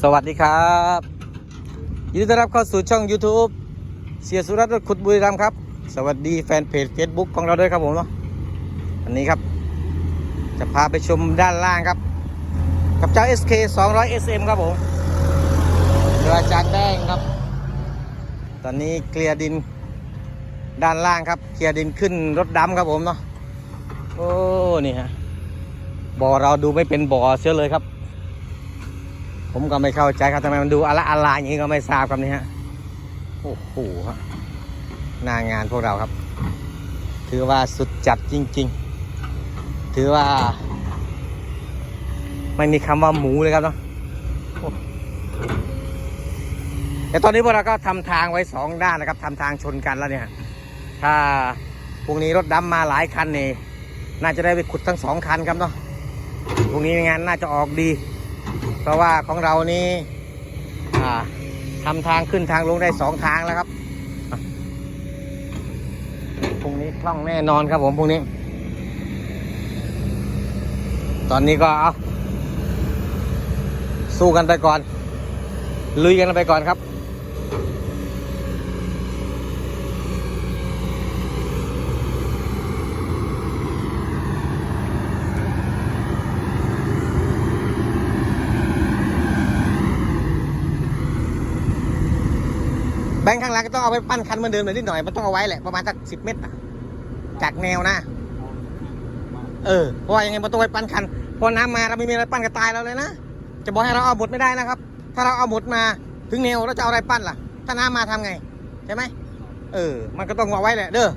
สวัสดีครับยินดีต้อนรับเข้าสู่ช่อง YouTube เสียสุรัตน์รถขุดบุรีรัมย์ครับ สวัสดีแฟนเพจ Facebook ของเราด้วยครับผมเนาะวันนี้ครับ จะพาไปชมด้านล่างครับ กับเจ้า SK 200 SM ครับผมเรืออาจารย์แดงครับ ตอนนี้เคลียร์ดินด้านล่างครับเคลียร์ดินขึ้นรถดำครับผมเนาะโอ้นี่ฮะบ่อเราดูไม่เป็นบ่อเสียเลยครับ ผมก็ไม่เข้าใจครับทำไมมันดูอะไรอะไรอย่างนี้ก็ไม่ทราบครับนี่ฮะโอ้โหฮะหน้างานพวกเราครับ ถือว่าสุดจัดจริง ๆ ถือว่า ไม่มีคำว่าหมูเลยครับเนาะแต่ตอนนี้พวกเราก็ทำทางไว้สองด้านนะครับทำทางชนกันแล้วเนี่ย ถ้าพรุ่งนี้รถดำมาหลายคันนี่น่าจะได้ไปขุดทั้งสองคันครับเนาะพรุ่งนี้งานน่าจะออกดี เพราะว่าของเรานี้อ่าทำทางขึ้นทางลงได้สองทางแล้วครับพรุ่งนี้คล่องแน่นอนครับผมพรุ่งนี้ ตอนนี้ก็เอาสู้กันไปก่อน ลุยกันไปก่อนครับ แบงค์ข้างหล่างก็ต้องเอาไปปั้นคันเหมือนเดิมหน่อยนิดหน่อยมันต้องเอาไว้แหละประมาณสักสิบเมตรอะจากแนวนะ เออเพราะว่ายังไงมันต้องไปปั้นคันพอน้ำมาเราไม่มีอะไรปั้นก็ตายเราเลยนะจะบอกให้เราเอาหมดไม่ได้นะครับ ถ้าเราเอาหมดมาถึงแนวเราจะเอาอะไรปั้นล่ะ ถ้าน้ำมาทำไงใช่ไหมเออ มันก็ต้องเอาไว้แหละเด้อ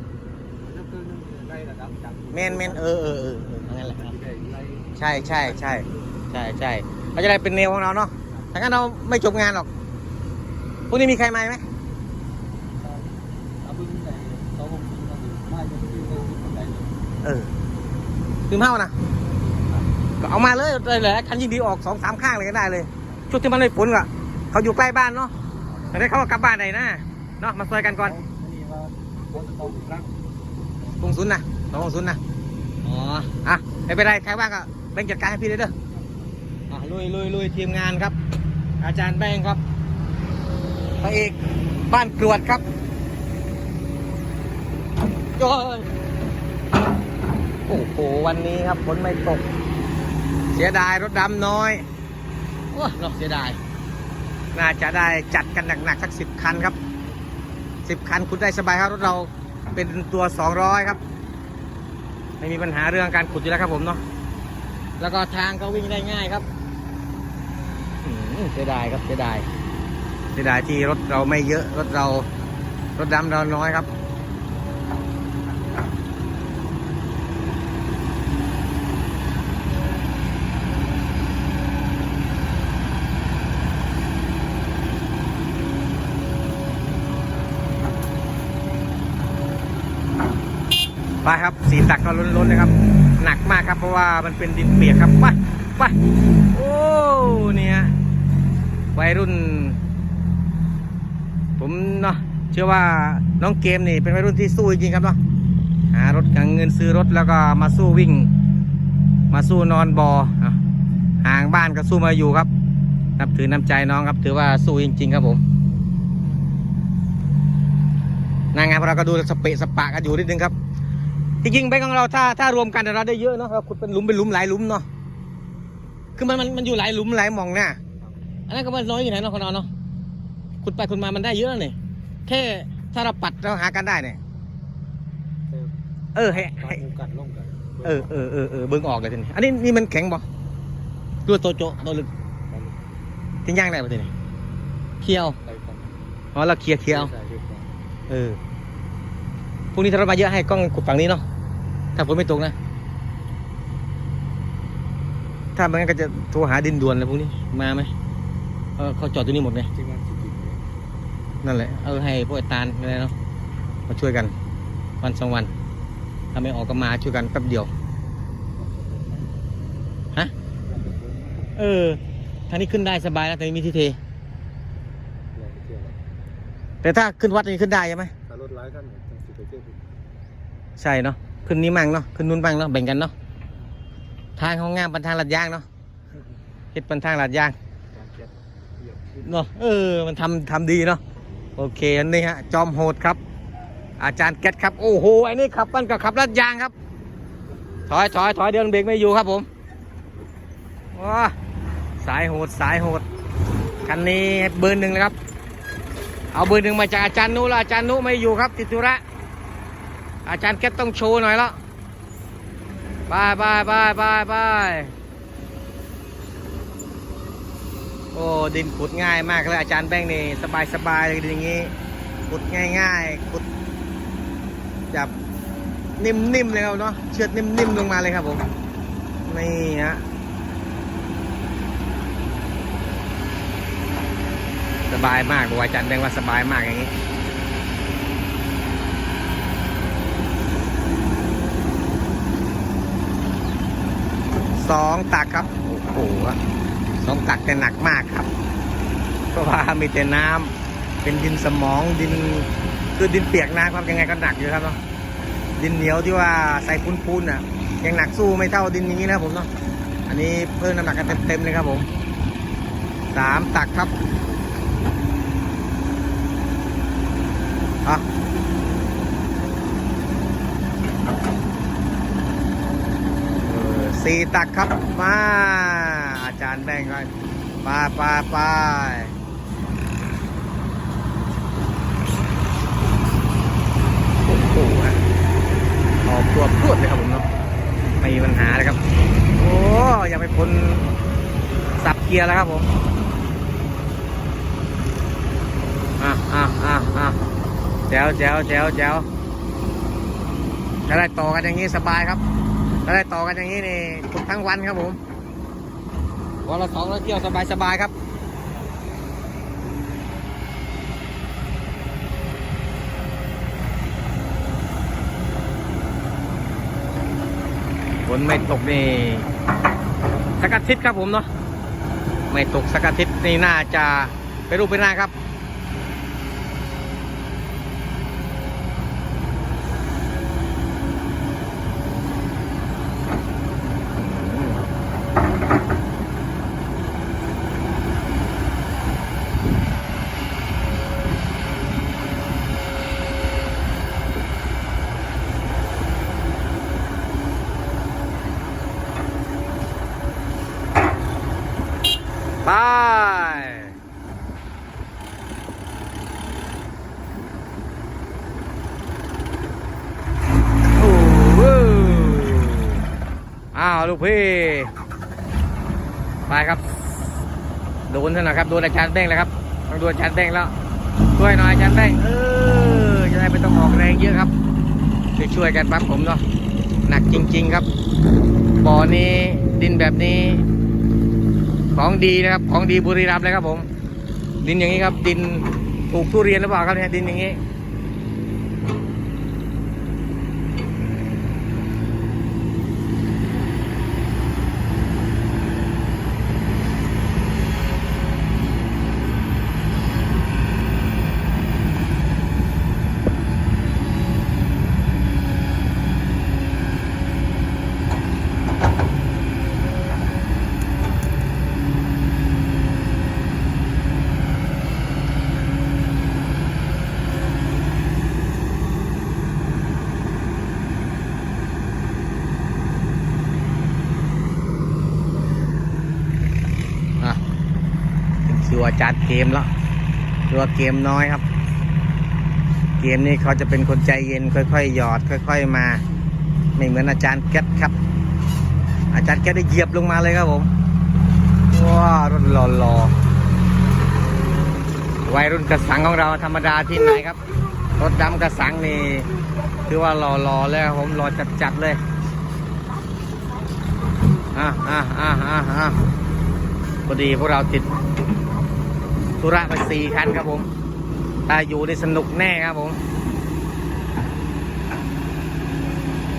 เมนเมนเออเออเออออเอางั้นแหละครับใช่ใช่ใช่ใช่ใช่เราจะได้เป็นแนวของเราเนาะถ้างั้นเราไม่จบงานหรอกพรุ่งนี้มีใครมาไหม เออคือเท่านะก็เอามาเลยเลยแหละคันยิงดีออกสองสามข้างเลยก็ได้เลยช่วงที่มันไม่ฝนก็เขาอยู่ใกล้บ้านเนาะแต่ได้เขาก็กลับบ้านได้นะเนาะมาซอยกันก่อนกงศูนย์นะสองกงศูนย์นะอ๋ออะไม่เป็นไรใครว่างก็แบ่งจัดการให้พี่เลยเด้ออะลุยลุยลุยทีมงานครับ อาจารย์แบงครับพระเอกบ้านกรวดครับโอ้ย โอ้โหวันนี้ครับฝนไม่ตก เสียดายรถดำน้อยโอ้เนาะเสียดาย น่าจะได้จัดกันหนักๆสักสิบคันครับสิบคันคุณได้สบายครับรถเราเป็นตัวสองร้อยครับ ไม่มีปัญหาเรื่องการขุดอยู่แล้วครับผมเนาะแล้วก็ทางก็วิ่งได้ง่ายครับอืมเสียดายครับเสียดายเสียดายที่รถเราไม่เยอะรถเรารถดำเราน้อยครับ ไปครับ สีตักก็ล้นๆเลยครับ หนักมากครับเพราะว่ามันเป็นดินเปียกครับไปไปโอ้เนี่ยวัยรุ่น ผมเนาะเชื่อว่าน้องเกมนี่เป็นวัยรุ่นที่สู้จริงๆครับเนาะหารถหาเงินซื้อรถแล้วก็มาสู้วิ่ง มาสู้นอนบออะห่างบ้านก็สู้มาอยู่ครับ นับถือน้ำใจน้องครับ ถือว่าสู้จริง ๆ ครับผมนางงานพวกเราก็ดูสเปะสปะกันอยู่นิดนึงครับ จริงๆไปของเราถ้าถ้ารวมกันเราได้เยอะเนาะเราขุดเป็นหลุมเป็นหลุมหลายหลุมเนาะคือมันมันมันอยู่หลายหลุมหลายหม่องน่ะอันนั้นก็มันน้อยอยู่ไหนเนาะคนเราเนาะขุดไปขุดมามันได้เยอะนี่แค่ถ้าเราปัดเราหากันได้เนี่ยเออให้ให้เออเออเออเออเบิ่งออกเลยทีนี้อันนี้นี่มันแข็งบ่ดูตัวโจะตัวลึกทิ้งย่างได้ป่ะทีนี้เคี่ยวอ๋อเราเคลียร์เคลียร์เอาเออพรุ่งนี้ถ้าเรามาเยอะให้กล้องขุดฝั่งนี้เนาะ ถ้าฝนไม่ตกนะ ถ้าไม่งั้นก็จะโทรหาดินด่วนเลยพวกนี้มาไหมเออเขาจอดตรงนี้หมดเลยนั่นแหละเออให้พวกไอ้ตาลอะไรเนาะมาช่วยกัน วันสองวันถ้าไม่ออกก็มาช่วยกันแป๊บเดียวฮะเออทางนี้ขึ้นได้สบายแล้วแต่ไม่มีที่เท แต่ถ้าขึ้นวัดนี่ขึ้นได้ใช่ไหมถ้ารถร้ายท่านเนี่ยต้องสิไปเที่ยวใช่เนาะ ขึ้นนี้มั่งเนาะขึ้นนู้นมั่งเนาะแบ่งกันเนาะทางของงามเป็นทางลัดยางเนาะเฮ็ดเป็นทางลัดยางเนาะเออมันทำทำดีเนาะโอเคอันนี้ฮะจอมโหดครับ อาจารย์แก๊สครับโอ้โหไอ้นี่ขับมันกับขับลัดยางครับ ถอยถอยถอยเดินเบรกไม่อยู่ครับผมว้าสายโหดสายโหดคันนี้เบอร์หนึ่งเลยครับ เอาเบอร์หนึ่งมาจากอาจารย์นุแล้วอาจารย์นุไม่อยู่ครับติดธุระ อาจารย์แก๊ต้องโชว์หน่อยล้วบายบายบายบายบายโอ้ดินขุดง่ายมากเลยอาจารย์แบงค์นี่สบายสบายเลยดินอย่างงี้ขุดง่ายๆขุดจับนิ่มๆเลยครับเนาะเชือดนิ่มๆลงมาเลยครับผมนี่ฮะสบายมากบอกอาจารย์แบงค์ว่าสบายมากอย่างนี้ สองตักครับโอ้โหสองตักแต่หนักมากครับ เพราะว่ามีแต่น้ำเป็นดินสมองดินคือดินเปียกน้ำครับยังไงก็หนักอยู่ครับเนาะดินเหนียวที่ว่าใส่ปูนๆอะ ยังหนักสู้ไม่เท่าดินนี้นะผมเนาะอันนี้เพิ่มน้ำหนักกันเต็มๆเลยครับผมสามตักครับอะ เออ สี่ตักครับ มา อาจารย์แบ่งกันปไปไปโอ้โหฮะออกตัวพรวดเลยครับผมเนาะไม่มีปัญหาเลยครับ โอ้อย่าไปพ้นสับเกียร์แล้วครับผมอะอะอะอะแจ๋วแจ๋วแจ๋วแจ๋วถ้าได้ต่อกันอย่างนี้สบายครับ ถ้าได้ต่อกันอย่างนี้นี่ฝึกทั้งวันครับผมวันละสองร้อยเที่ยวสบายสบายๆครับฝนไม่ตกนี่สักอาทิตย์ครับผมเนาะไม่ตกสักอาทิตย์นี่น่าจะไปรูปไปหน้าครับ ไปโอ้โหอ้าวลู กพี่ ไปครับ โดนท่านนะครับ โดนอาจารย์แบงค์แล้วครับ ต้องโดนอาจารย์แบงค์แล้ว ช่วยหน่อยอาจารย์แบงค์เออ จะได้ไม่ต้องออกแรงเยอะครับ ช่วยกันปั๊บผมเนาะ หนักจริง ๆครับ บ่อนี้ดินแบบนี้ ของดีนะครับ ของดีบุรีรัมย์เลยครับผม ดินอย่างนี้ครับ ดินปลูกทุเรียนหรือเปล่าครับเนี่ย ดินอย่างนี้ จารย์เกมแล้วตัวเกมน้อยครับ เกมนี้เขาจะเป็นคนใจเย็นค่อยๆหยอด ค่อย ๆมา ไม่เหมือนอาจารย์แก๊สครับ อาจารย์แก๊สได้เหยียบลงมาเลยครับผมว้ารถหล่อๆวัยรุ่นกระสังของเราธรรมดาที่ไหนครับรถดำกระสังนี่ถือว่าหล่อๆเลยครับผมหล่อจัดๆเลยอะอะอะอะอะพอดีพวกเราติด ธุระไปสี่คันครับผมถ้าอยู่ได้สนุกแน่ครับผม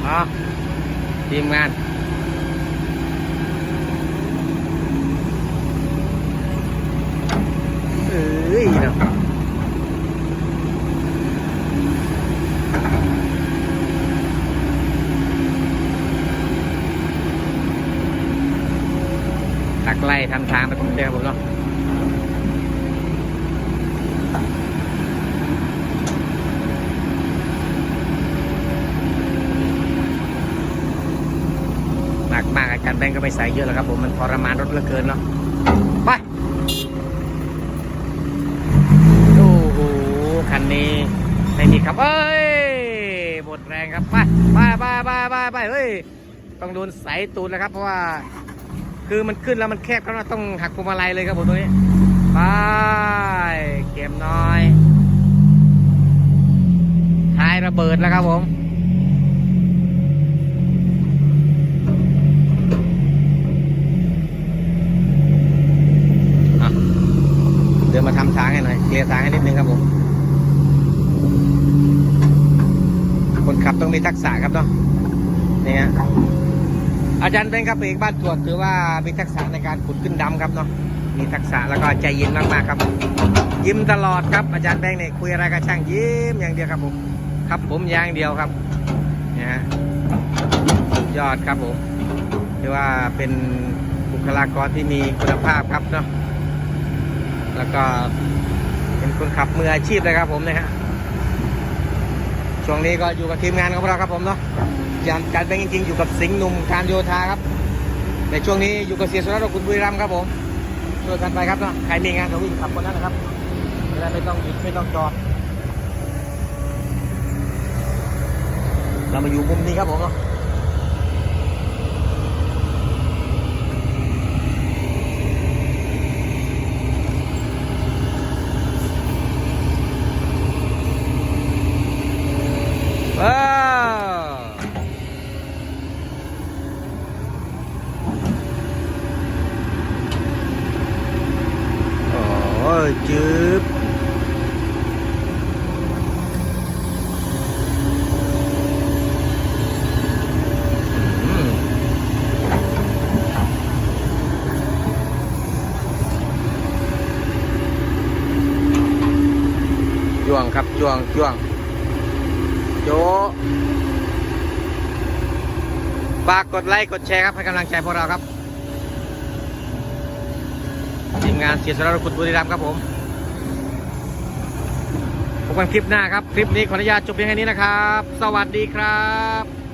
อ๋อทีมงานเอ้ยนะตักไล่ทำทางไปผมเจอครับผมเนาะ มากอาจารย์แบ งก์ก็ไม่ใส่เยอะแล้วครับผมมันทรมานรถเหลือเกินเนาะไปโอ้โหคันนี้ไม่มีครับเอ้ยหมดแรงครับไปไปไปไปไปไปเฮ้ยต้องโดนใส่ตูนแล้วครับ เพราะว่าคือมันขึ้นแล้วมันแคบครับต้องหักพวงมาลัยเลยครับผมตรงนี้ไปเกมน้อยท้ายระเบิดแล้วครับผม อะเดินมาทำทางใหน่อยเคลียร์ทางให้นิดนึงครับผมคนขับต้องมีทักษะครับเนาะนี่ฮะอาจารย์เป็นครับเอกบ้านตรวจถือว่ามีทักษะในการขุดขึ้นดำครับเนาะมีทักษะแล้วก็ใจเย็นมากๆครับ ยิ้มตลอดครับอาจารย์แบงค์เนี่ยคุยอะไรกับช่างยิ้มอย่างเดียวครับผมครับผมอย่างเดียวครับนี่ฮะยอดครับผมถือว่าเป็นบุคลากรที่มีคุณภาพครับเนาะแล้วก็ เป็นคนขับมืออาชีพเลยครับผมนะฮะช่วงนี้ก็อยู่กับทีมงานของเราครับผมเนาะยานการเป็นจริงๆอยู่กับสิงห์หนุ่มการโยธาครับในช่วงนี้อยู่กับเสียสุรัตน์คุณบุรีรัมย์ครับผมช่วยกันไปครับเนาะใครมีงานก็วิ่งขับคนนั้นนะครับได้ไม่ต้องหยุดไม่ต้องจอดเรามาอยู่มุมนี้ครับผมเนาะ ว้าว โอ้ยจืบอืมจ้วงครับจ้วงจ้วงโจฝากกดไลค์ กดแชร์ครับ ให้กำลังใจพวกเราครับ ที มงานเสียสละคุณบุรีรัมย์ครับผมพบกันคลิปหน้าครับ คลิปนี้ขออนุญาตจบเพียงแค่นี้นะครับ สวัสดีครับ